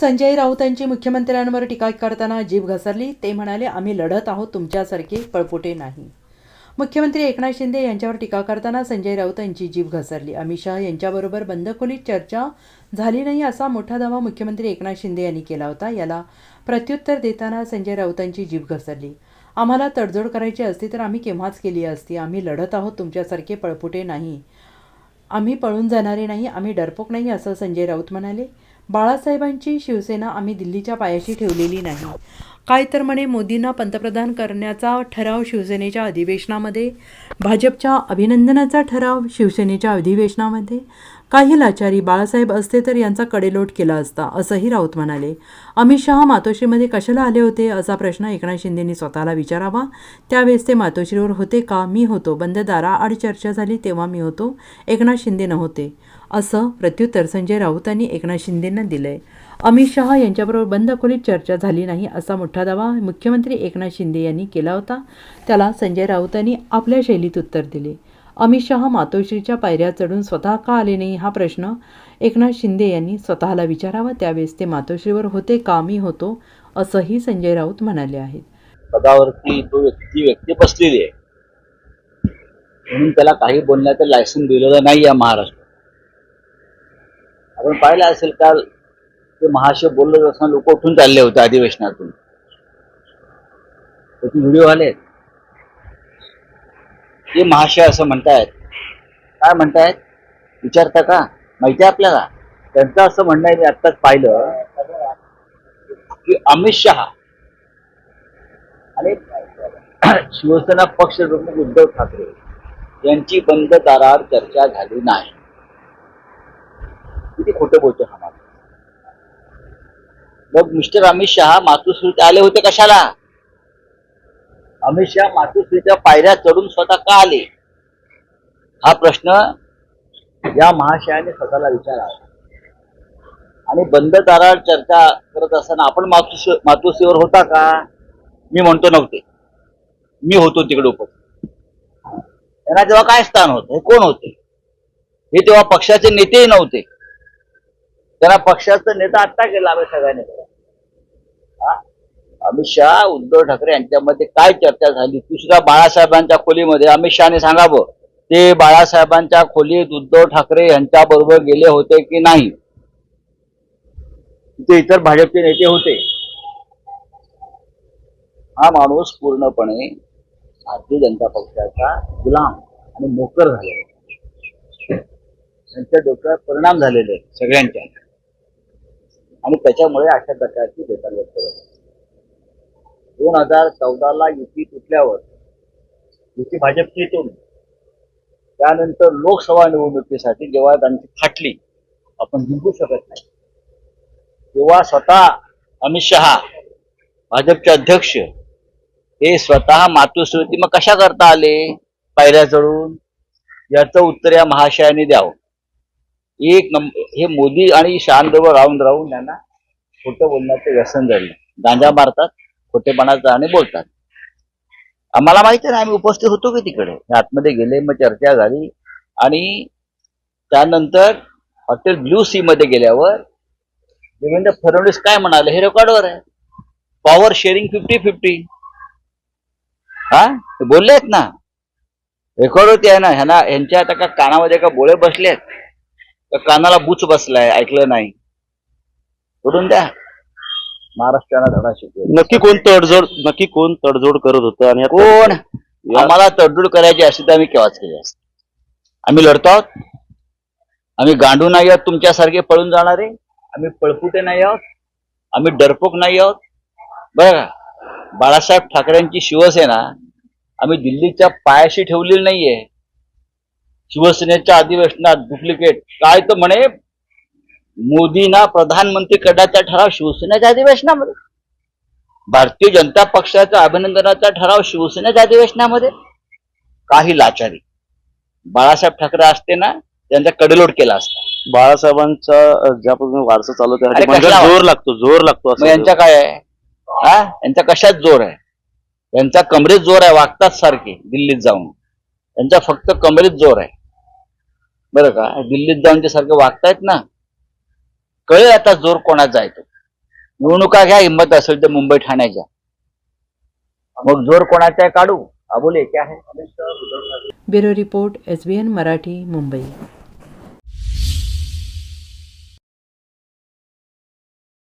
संजय राऊतांची मुख्यमंत्र्यांवर टीका करताना जीभ घसरली. ते म्हणाले आम्ही लढत आहोत तुमच्यासारखे पळपुटे नाही. मुख्यमंत्री एकनाथ शिंदे यांच्यावर टीका करताना संजय राऊत यांची जीभ घसरली. अमित शहा यांच्याबरोबर बंद खोलीत चर्चा झाली नाही असा मोठा दावा मुख्यमंत्री एकनाथ शिंदे यांनी केला होता. याला प्रत्युत्तर देताना संजय राऊतांची जीभ घसरली. आम्हाला तडजोड करायची असती तर आम्ही केव्हाच केली असती? आम्ही लढत आहोत तुमच्यासारखे पळपुटे नाही. आम्ही पळून जाणारे नाही आम्ही डरपोक नाही असं संजय राऊत म्हणाले. बाळासाहेबांची शिवसेना आम्ही दिल्लीच्या पायाशी ठेवलेली नाही. काय तर म्हणे मोदींना पंतप्रधान करण्याचा ठराव शिवसेनेच्या अधिवेशनामध्ये भाजपच्या अभिनंदनाचा ठराव शिवसेनेच्या अधिवेशनामध्ये काही लाचारी बाळासाहेब असते तर यांचा कडेलोट केला असता असंही राऊत म्हणाले. अमित शहा मातोश्रीमध्ये कशाला आले होते असा प्रश्न एकनाथ शिंदेंनी स्वतःला विचारावा? त्यावेळेस ते मातोश्रीवर होते का? मी होतो. बंद दाराआड चर्चा झाली तेव्हा मी होतो. एकनाथ शिंदे नव्हते. असं प्रत्युत्तर संजय राऊतांनी एकनाथ शिंदेंना दिलंय. अमित शहा यांच्याबरोबर बंद खोलीत चर्चा झाली नाही असा मोठा दावा मुख्यमंत्री एकनाथ शिंदे यांनी केला होता. त्याला संजय राऊतांनी आपल्या शैलीत उत्तर दिले. अमित शहा मातोश्रीच्या पायऱ्या चढून स्वतः का आले नाही? हा प्रश्न एकनाथ शिंदे यांनी स्वतःला विचारावा. त्यावेळेस ते मातोश्रीवर होते का? मी होतो असंही संजय राऊत म्हणाले आहेत. पदावरती तो व्यक्ती व्यक्ती बसलेली आहे. म्हणून त्याला काही बोलण्याचं लायसन दिलेलं नाही या महाराष्ट्रात. आपण पाहिलं असेल काल ते महाशय बोललं असताना लोक उठून चालले होते अधिवेशनातून. त्याचे व्हिडिओ आले आहेत ते महाशय असं म्हणतायत. काय म्हणतायत? विचारता का? माहिती आहे आपल्याला? त्यांचं असं म्हणणं आहे मी आत्ताच पाहिलं की अमित शहा आणि शिवसेना पक्ष प्रमुख उद्धव ठाकरे यांची बंद दारावर चर्चा झाली नाही. किती खोटं बोलतो हा मग मिस्टर अमित शहा मातोश्रीत आले होते कशाला? अमित शहा मातोश्रीच्या पायऱ्या चढून स्वतः का आले? हा प्रश्न या महाशयाने स्वतःला विचारा आणि बंद दारावर चर्चा करत असताना आपण मातोश्री मातोश्रीवर होता का? मी म्हणतो नव्हते. मी होतो तिकडे उपस्थित. त्यांना तेव्हा काय स्थान होतं? हे कोण होते? हे तेव्हा पक्षाचे नेतेही नव्हते. त्यांना पक्षाचा नेता आत्ता गेला आम्ही सगळ्यांनी अमित शहा उद्धव ठाकरे यांच्यामध्ये काय चर्चा झाली? ती सुद्धा बाळासाहेबांच्या खोलीमध्ये अमित शहाने सांगावं ते बाळासाहेबांच्या खोलीत उद्धव ठाकरे यांच्या बरोबर गेले होते की नाही? तिथे इतर भाजपचे नेते होते. हा माणूस पूर्णपणे भारतीय जनता पक्षाचा गुलाम आणि मोकर झालेला त्यांच्या डोक्यावर परिणाम झालेले सगळ्यांच्या. आणि त्याच्यामुळे अशा प्रकारची बेकार व्यक्त झाली दोन हजार चौदाला युती तुटल्यावर युती भाजपची येतो त्यानंतर लोकसभा निवडणुकीसाठी जेव्हा त्यांची फाटली आपण जिंकू शकत नाही. तेव्हा स्वतः अमित शहा भाजपचे अध्यक्ष हे स्वतः मातृश्रुती मग कशा करता आले? पायऱ्या चढून याचं उत्तर या महाशयाने द्यावं. एक नंबर हे मोदी आणि शहाजवळ राहून राहून त्यांना खोटं बोलण्याचं व्यसन झालं. गांजा मारतात. खोटेपणाचा आणि बोलतात. आम्हाला माहिती नाही ना आम्ही उपस्थित होतो की तिकडे. आतमध्ये गेले मग चर्चा झाली. आणि त्यानंतर हॉटेल ब्ल्यू सी मध्ये गेल्यावर देवेंद्र फडणवीस काय म्हणाले? हे रेकॉर्डवर आहे. पॉवर शेअरिंग फिफ्टी फिफ्टी हा? ते बोलले आहेत ना. रेकॉर्ड होती आहे ना ह्यांना ह्यांच्या आता का कानामध्ये का बोळे बसलेत? तर कानाला बुच बसलाय ऐकलं नाही? सोडून द्या. महाराष्ट्राला धडा शिकवेल. नक्की कोण तडजोड नक्की कोण तडजोड करत होतं? आणि आता- कोण? या- आम्हाला तडजोड करायची असती तर आम्ही केव्हाच केली असती आम्ही लढतो आहोत. आम्ही गांडू नाही आहोत तुमच्यासारखे पळून जाणारे. आम्ही पळपुटे नाही आहोत. आम्ही डरपोक नाही आहोत. बरं का? बाळासाहेब ठाकरेंची शिवसेना आम्ही दिल्लीच्या पायाशी ठेवलेली नाहीये. शिवसेनेच्या अधिवेशनात डुप्लिकेट काय तर म्हणे मोदींना प्रधानमंत्री करण्याचा ठराव शिवसेनेच्या अधिवेशनामध्ये भारतीय जनता पक्षाचा अभिनंदनाचा ठराव शिवसेनेच्या अधिवेशनामध्ये काही लाचारी. बाळासाहेब ठाकरे असते ना त्यांचा कडेलोट केला असता. बाळासाहेबांचा ज्या पद्धतीने वारसा चालू कसला जोर लागतो जोर लागतो असं यांचा काय आहे? हा? यांचा कशात जोर आहे? यांचा कमरेत जोर आहे वागतात सारखे दिल्लीत जाऊन. यांचा फक्त कमरेत जोर आहे. बरं का? दिल्लीत जाऊन ते सारखे वागतायत ना? कळेल आता जोर कोणाचा आहे तो. निवडणुका घ्या हिंमत असेल तर मुंबई ठाण्याच्या मग जोर कोणाचा आहे काढू? अबोले क्या है bureau report S B N Marathi Mumbai.